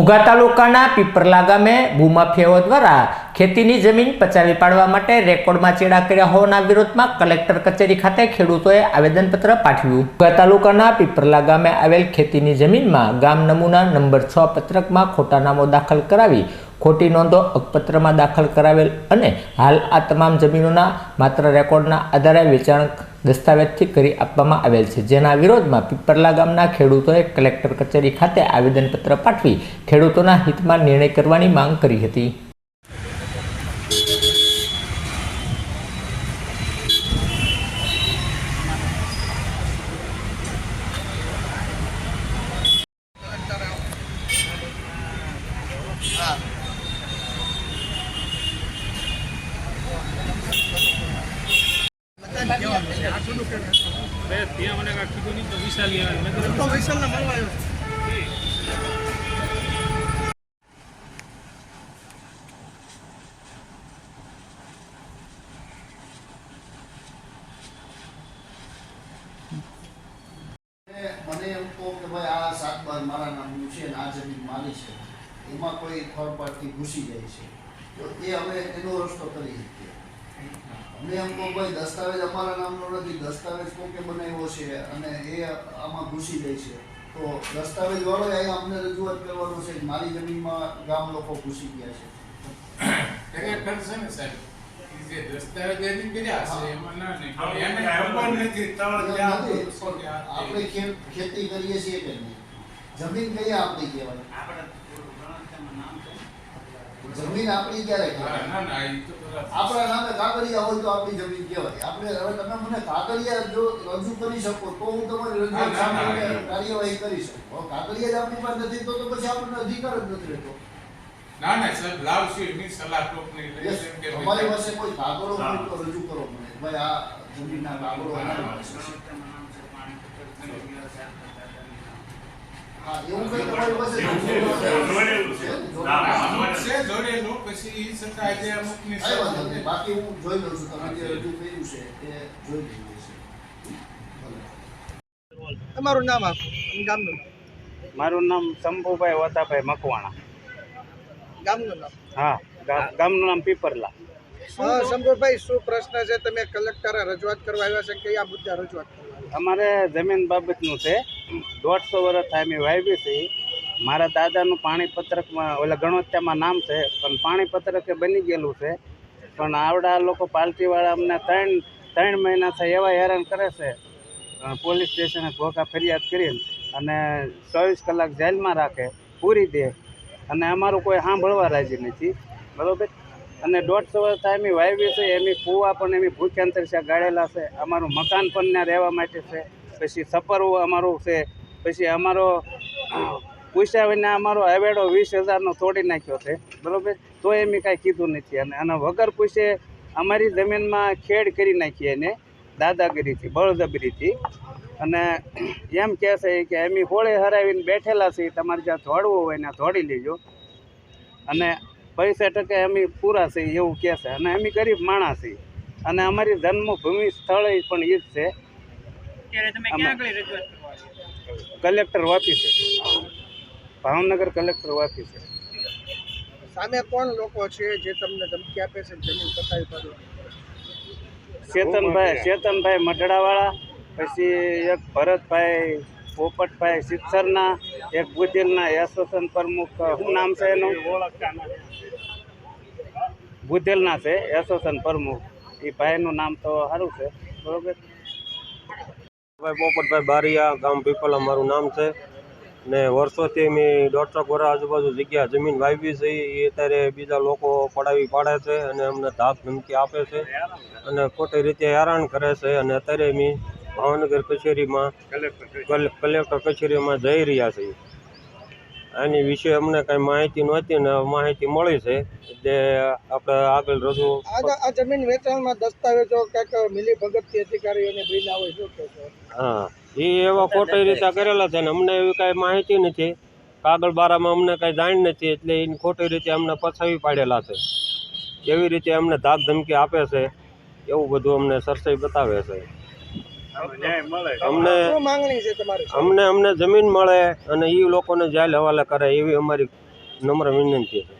ઉઘા તાલુકાના પીપરલા ગામે ભૂમાફિયાઓ દ્વારા ખેતીની જમીન પચાવી પાડવા માટે રેકોર્ડમાં ચેડા કર્યા હોવાના વિરોધમાં કલેક્ટર કચેરી ખાતે ખેડૂતોએ આવેદનપત્ર પાઠવ્યું. ઉઘા તાલુકાના પીપરલા ગામે આવેલ ખેતીની જમીનમાં ગામ નમૂના નંબર છ પત્રકમાં ખોટા નામો દાખલ કરાવી, ખોટી નોંધો અકપત્રમાં દાખલ કરાવેલ અને હાલ આ તમામ જમીનોના માત્ર રેકોર્ડના આધારે વેચાણ દસ્તાવેજથી કરી આપવામાં આવેલ છે. જેના વિરોધમાં પીપરલા ગામના ખેડૂતોએ કલેક્ટર કચેરી ખાતે આવેદનપત્ર પાઠવી ખેડૂતોના હિતમાં નિર્ણય કરવાની માંગ કરી હતી. ત્યાં મને કીધું નહીં તો વિશાલ લેવાય મેં કીધું મને એમ કહો કે ભાઈ આ સાત બાર મારા નામનું છે ને આ જમીન મારી છે. એમાં કોઈ થર્ડ પાર્ટી ઘૂસી જાય છે. તો એ અમે એનો રસ્તો કરી શકીએ. અમને એમ કહો દસ્તાવેજ અમારા નામનો નથી. દસ્તાવેજ કોકે બનાવ્યો છે અને એ આમાં ઘૂસી જાય છે. તો દસ્તાવેજ વાળો અહીંયા અમને રજૂઆત કરવાનું છે મારી જમીનમાં ગામ લોકો ઘૂસી ગયા છે. ને સાહેબ? જે દસ્તાવેજ કર્યા છે એમાં ના નહીં. આપણે ખેતી કરીએ છીએ કે નહીં? જમીન કઈ આપણી કહેવાય? જમીન આપણી ક્યારે આપણા નામે કાગળિયા હોય તો આપણી જમીન કહેવાય આપણે હવે તમે મને કાગળિયા જો રજૂ કરી શકો તો હું તમારી કાર્યવાહી કરી શકું કાગળિયા જ આપણી પાસે નથી તો તો પછી આપણને અધિકાર જ નથી રહેતો ના ના સાહેબ લાવશું એની સલાહ કે તમારી પાસે કોઈ કાગળો હોય તો રજૂ કરો મને ભાઈ આ જમીનના કાગળો. હા એવું કંઈ તમારી પાસે જોડેલું છે. ના, ના, છે જોડેલું પછી ઈ છતાં આજે અમુકની કઈ વાંધો બાકી હું જોઈ લઉં છું તમે જે રજૂ કર્યું છે તે જોઈ લઈએ છે તમારું નામ. આપો ગામનું મારું નામ શંભુભાઈ વતાભાઈ મકવાણા. ગામનું નામ? હા ગામનું નામ પીપરલા. હા શંભુભાઈ શું પ્રશ્ન છે? તમે કલેક્ટરે રજૂઆત કરવા આવ્યા છે કયા મુદ્દા રજૂઆત કરવા અમારે જમીન બાબતનું છે. દોઢસો વર્ષ થાય મેં વાવી છે. મારા દાદાનું પાણી પત્રકમાં ઓલા ગણોત્યામાં નામ છે, પણ પાણી પત્રકે બની ગયેલું છે. પણ આવડા લોકો પાર્ટીવાળા અમને ત્રણ ત્રણ મહિના થાય એવા હેરાન કરે છે. પોલીસ સ્ટેશને ઘોખા ફરિયાદ કરીને અને ચોવીસ કલાક જેલમાં રાખે, પૂરી દે. અને અમારું કોઈ સાંભળવા રાજી નથી. બરાબર? અને દોઢસો વર્ષ થાય એમ વાવી છે, એમની કૂવા પણ એમની ભૂખ્યાંતર છે, ગાળેલા છે. અમારું મકાન પણ ત્યાં રહેવા માટે છે. પછી સપરવું અમારું છે. પછી અમારો, પૂછ્યા વિના અમારો એવેડો વીસ હજારનો તોડી નાખ્યો છે. બરાબર? તો એમ કાંઈ કીધું નથી. અને અને વગર પૂછે અમારી જમીનમાં ખેડ કરી નાખી એને દાદાગીરીથી, બળજબરીથી. અને એમ કહે છે કે એમ હોળે હરાવીને બેઠેલા છે તમારે જ્યાં ધોડવું હોય ને ધોડી લેજો. અને પૈસા ટકા અમે પૂરા છે એવું કહે છે. અને અમે ગરીબ માણસ છીએ. અને અમારી જન્મભૂમિ સ્થળ પણ એ જ છે. કલેક્ટર છે. ભાવનગર કલેક્ટર વાપી છે. સામે કોણ લોકો છે જે તમને ધમકી આપે છે જમીન પતાવી પાડો ચેતનભાઈ ચેતનભાઈ મઢડાવાળા પછી એક ભરતભાઈ પોપટભાઈ સિત્સરના એક બુધેલના એસોસિએશન પ્રમુખ શું નામ છે એનું? બુધેલના છે એસોસિએશન પ્રમુખ. એ ભાઈનું નામ તો સારું છે બરોબર? ભાઈ પોપટભાઈ બારિયા, ગામ પીપલા મારું નામ છે. ને વર્ષોથી મેં દોઢસો વર્ષ આજુબાજુ જગ્યા જમીન વાવી છે. એ અત્યારે બીજા લોકો પડાવી પાડે છે અને અમને ધાક ધમકી આપે છે અને ખોટી રીતે હેરાન કરે છે. અને અત્યારે મેં ભાવનગર કચેરીમાં કલેક્ટર કચેરીમાં જઈ રહ્યા છીએ. આની વિશે અમને કાંઈ માહિતી નહોતી ને માહિતી મળી છે. એટલે આપણે આગળ રજૂ આ જમીન વેચાણમાં દસ્તાવેજો કંઈક મિલી ભગતથી અધિકારીઓને બન્યા હોય શું કહેશો હા એ એવા ખોટી રીતે કરેલા છે ને અમને એવી કાંઈ માહિતી નથી. કાગળ બારામાં અમને કાંઈ જાણ નથી એટલે એની ખોટી રીતે અમને પછાવી પાડેલા છે. એવી રીતે અમને ધાક ધમકી આપે છે એવું બધું અમને સરસાઈ બતાવે છે. અમને માંગણી છે તમારી? અમને અમને જમીન મળે અને એ લોકોને જેલ હવાલે કરે એવી અમારી નમ્ર વિનંતી છે.